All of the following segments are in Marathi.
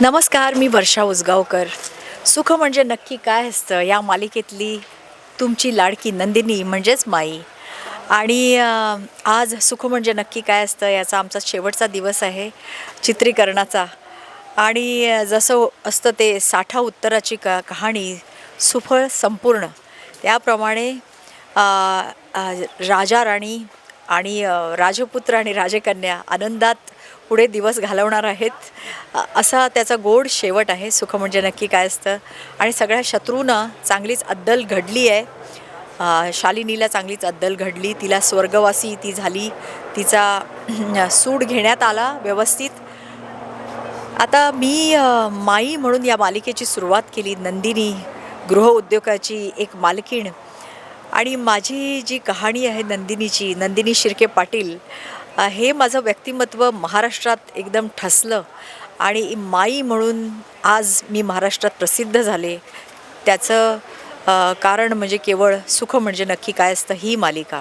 नमस्कार मी वर्षा उसगावकर. सुख म्हणजे नक्की काय असतं? या मालिकेतली तुमची लाडकी नंदिनी म्हणजेच माई. आणि आज सुख म्हणजे नक्की काय असतं याचा आमचा शेवटचा दिवस आहे चित्रीकरणाचा. आणि जसं असतं ते साठा उत्तराची का कहाणी सुफळ संपूर्ण. त्याप्रमाणे राजा राणी आणि राजपुत्र आणि राजकन्या आनंदात पुढे दिवस घालवणार आहेत. असा त्याचा गोड शेवट आहे. सुख म्हणजे नक्की काय असतं? आणि सगळ्या शत्रूंना चांगलीच अद्दल घडली आहे. शालिनीला चांगलीच अद्दल घडली. तिला स्वर्गवासी ती झाली. तिचा सूड घेण्यात आला व्यवस्थित. आता मी माई म्हणून या मालिकेची सुरुवात केली. नंदिनी गृहउद्योगाची एक मालकीण आणि माझी जी कहाणी आहे नंदिनीची नंदिनी शिर्के पाटील हे माझं व्यक्तिमत्व महाराष्ट्रात एकदम ठसलं आणि माई म्हणून आज मी महाराष्ट्रात प्रसिद्ध झाले. त्याचं कारण म्हणजे केवळ सुख म्हणजे नक्की काय असतं ही मालिका.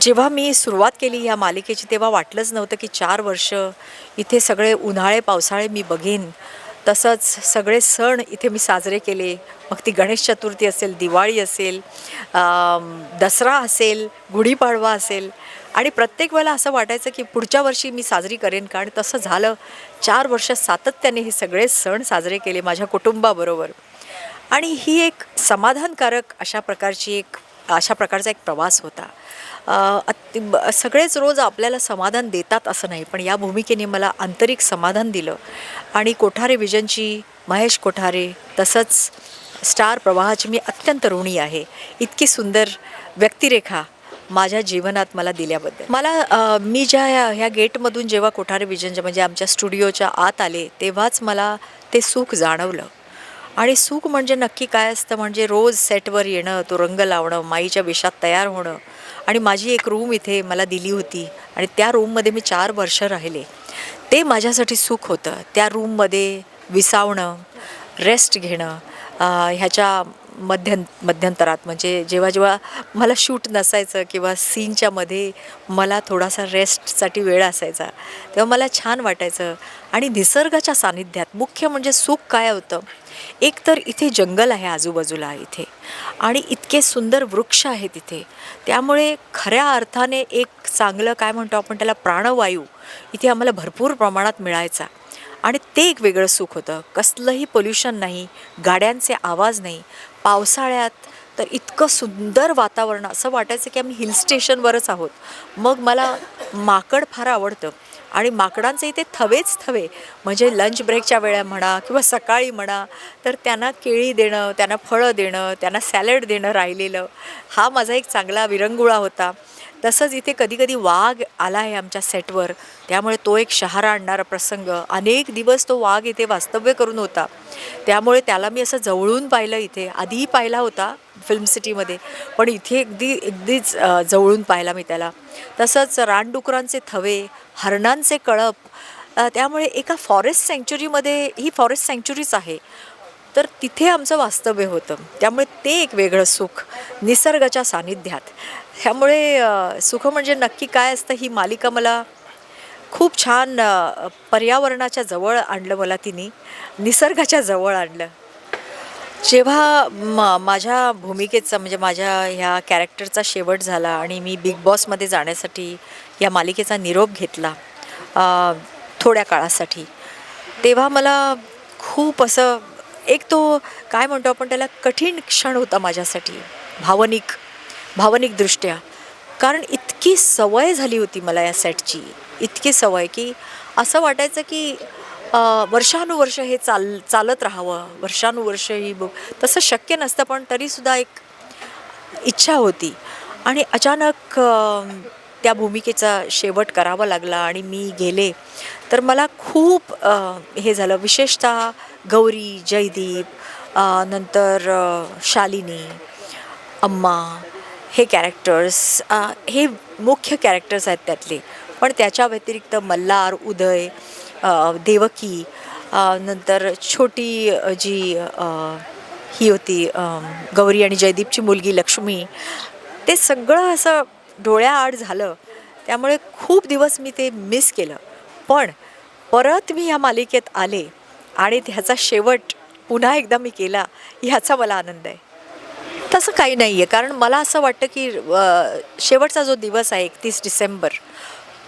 जेव्हा मी सुरुवात केली ह्या मालिकेची तेव्हा वाटलंच नव्हतं की चार वर्ष इथे सगळे उन्हाळे पावसाळे मी बघेन. तसंच सगळे सण इथे मी साजरे केले. मग ती गणेश चतुर्थी असेल दिवाळी असेल दसरा असेल गुढीपाडवा असेल. आणि प्रत्येक वेळेला असं वाटायचं की पुढच्या वर्षी मी साजरी करेन कारण तसं झालं. चार वर्ष सातत्याने हे सगळे सण साजरे केले माझ्या कुटुंबाबरोबर. आणि ही एक समाधानकारक अशा प्रकारची एक अशा प्रकारचा एक प्रवास होता. अति ब- सगळेच रोज आपल्याला समाधान देतात असं नाही पण या भूमिकेने मला आंतरिक समाधान दिलं. आणि कोठारे विजनची महेश कोठारे तसंच स्टार प्रवाहाची मी अत्यंत ऋणी आहे. इतकी सुंदर व्यक्तिरेखा माझ्या जीवनात मला दिल्याबद्दल. मला मी ज्या ह्या ह्या गेटमधून जेव्हा कोठारे विजनच्या म्हणजे आमच्या स्टुडिओच्या आत आले तेव्हाच मला ते सुख जाणवलं. आणि सुख म्हणजे नक्की काय असतं म्हणजे रोज सेटवर येणं तो रंग लावणं माईच्या वेशात तयार होणं. आणि माझी एक रूम इथे मला दिली होती आणि त्या रूममध्ये मी चार वर्ष राहिले. ते माझ्यासाठी सुख होतं. त्या रूममध्ये विसावणं रेस्ट घेणं ह्याच्या मध्यं मध्यंतरात. म्हणजे जेव्हा जेव्हा मला शूट नसायचं किंवा सीनच्या मध्ये मला थोडासा रेस्टसाठी वेळ असायचा तेव्हा मला छान वाटायचं. आणि निसर्गाच्या सानिध्यात मुख्य म्हणजे सुख काय होतं? एक तर इथे जंगल आहे आजूबाजूला इथे. आणि इतके सुंदर वृक्ष आहेत इथे. त्यामुळे खऱ्या अर्थाने एक चांगलं काय म्हणतो आपण त्याला प्राणवायू इथे आम्हाला भरपूर प्रमाणात मिळायचा. आणि ते एक वेगळं सुख होतं. कसलंही पोल्युशन नाही गाड्यांचे आवाज नाही पावसाळ्यात तर इतकं सुंदर वातावरण असं वाटायचं की आम्ही हिल स्टेशनवरच आहोत. मग मला माकड फार आवडतं. आणि माकडांचे इथे थवेच थवे म्हणजे लंच ब्रेकच्या वेळा म्हणा किंवा सकाळी म्हणा तर त्यांना केळी देणं त्यांना फळं देणं त्यांना सॅलड देणं राहिलेलं. हा माझा एक चांगला विरंगुळा होता. तसंच इथे कधीकधी वाघ आला आहे आमच्या सेटवर. त्यामुळे तो एक शहारा आणणारा प्रसंग. अनेक दिवस तो वाघ इथे वास्तव्य करून होता. त्यामुळे त्याला मी असं जवळून पाहिलं इथे. आधीही पाहिला होता फिल्म सिटीमध्ये. पण इथे अगदी अगदीच जवळून पाहिला मी त्याला. तसंच रानडुकरांचे थवे हरणांचे कळप त्यामुळे एका फॉरेस्ट सँक्च्युरीमध्ये ही फॉरेस्ट सँक्च्युरीच आहे. तर तिथे आमचं वास्तव्य होतं. त्यामुळे ते एक वेगळं सुख निसर्गाच्या सानिध्यात ह्यामुळे सुख म्हणजे नक्की काय असतं ही मालिका मला खूप छान पर्यावरणाच्या जवळ आणलं मला तिने निसर्गाच्या जवळ आणलं. जेव्हा म माझ्या भूमिकेचा म्हणजे माझ्या ह्या कॅरेक्टरचा शेवट झाला आणि मी बिग बॉसमध्ये जाण्यासाठी या मालिकेचा निरोप घेतला थोड्या काळासाठी तेव्हा मला खूप असं एक तो काय म्हणतो आपण त्याला कठीण क्षण होता माझ्यासाठी भावनिक भावनिकदृष्ट्या. कारण इतकी सवय झाली होती मला या सेटची इतकी सवय की असं वाटायचं की वर्षानुवर्ष हे चाल चालत राहावं. वर्षानुवर्ष ही ब- तसं शक्य नसतं पण तरीसुद्धा एक इच्छा होती. आणि अचानक त्या भूमिकेचा शेवट करावा लागला आणि मी गेले. तर मला खूप हे झालं. विशेषतः गौरी जयदीप नंतर शालिनी अम्मा हे कॅरेक्टर्स हे मुख्य कॅरेक्टर्स आहेत त्यातले. पण त्याच्या व्यतिरिक्त मल्हार उदय देवकी नंतर छोटी जी ही होती गौरी आणि जयदीपची मुलगी लक्ष्मी ते सगळं असं डोळ्याआड झालं. त्यामुळे खूप दिवस मी ते मिस केलं. पण परत मी ह्या मालिकेत आले आणि ह्याचा शेवट पुन्हा एकदा मी केला ह्याचा मला आनंद आहे. तसं काही नाही आहे कारण मला असं वाटतं की शेवटचा जो दिवस आहे एकतीस डिसेंबर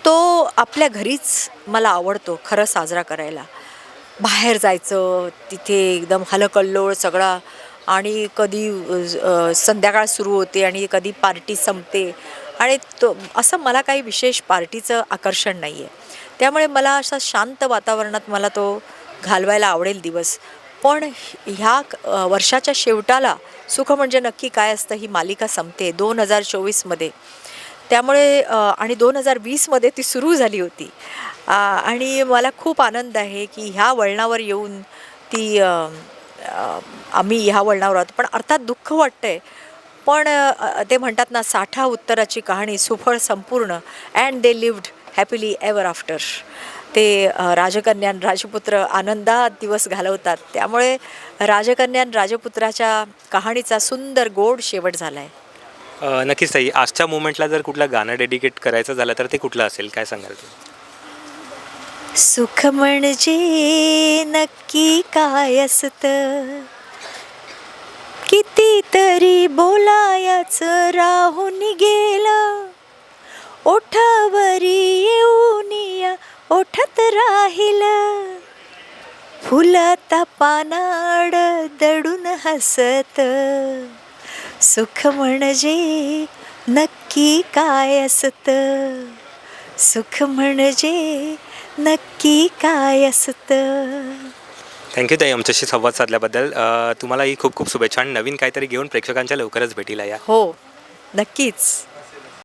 तो आपल्या घरीच मला आवडतो खरं साजरा करायला. बाहेर जायचं तिथे एकदम हलकल्लोळ सगळा आणि कधी संध्याकाळ सुरू होते आणि कधी पार्टी संपते आणि तो असं मला काही विशेष पार्टीचं आकर्षण नाही आहे त्यामुळे मला असा शांत वातावरणात मला तो घालवायला आवडेल दिवस. पण ह्या वर्षाच्या शेवटाला सुख म्हणजे नक्की काय असतं ही मालिका संपते दोन हजार चोवीसमध्ये. त्यामुळे आणि दोन हजार वीसमध्ये ती सुरू झाली होती. आणि मला खूप आनंद आहे की ह्या वळणावर येऊन ती आम्ही ह्या वळणावर आहोत. पण अर्थात दुःख वाटतं आहे पण ते म्हणतात ना साठा उत्तराची कहाणी सुफळ संपूर्ण and they lived happily ever after ते अ, राजकन्या आणि राजपुत्र आनंदात दिवस घालवतात. त्यामुळे राजकन्या आणि राजपुत्राच्या कहाणीचा सुंदर गोड शेवट झाला आहे नक्कीच ताई. आजच्या मोमेंटला जर कुठलं गाणं डेडिकेट करायचं झालं तर ते कुठलं असेल? काय सांगाल तुम्ही? सुख म्हणजे नक्की काय असत? कितीतरी बोलायच राहून गेलं. ओठावरी येऊन या ओठात राहिल. फुलाता पानाड दडून हसत. सुख म्हणजे नक्की काय असत? सुख म्हणजे नक्की काय असतं? थँक्यू ताई आमच्याशी संवाद साधल्याबद्दल. तुम्हालाही खूप खूप शुभेच्छा. आणि नवीन काहीतरी घेऊन प्रेक्षकांच्या लवकरच भेटीला या. हो नक्कीच.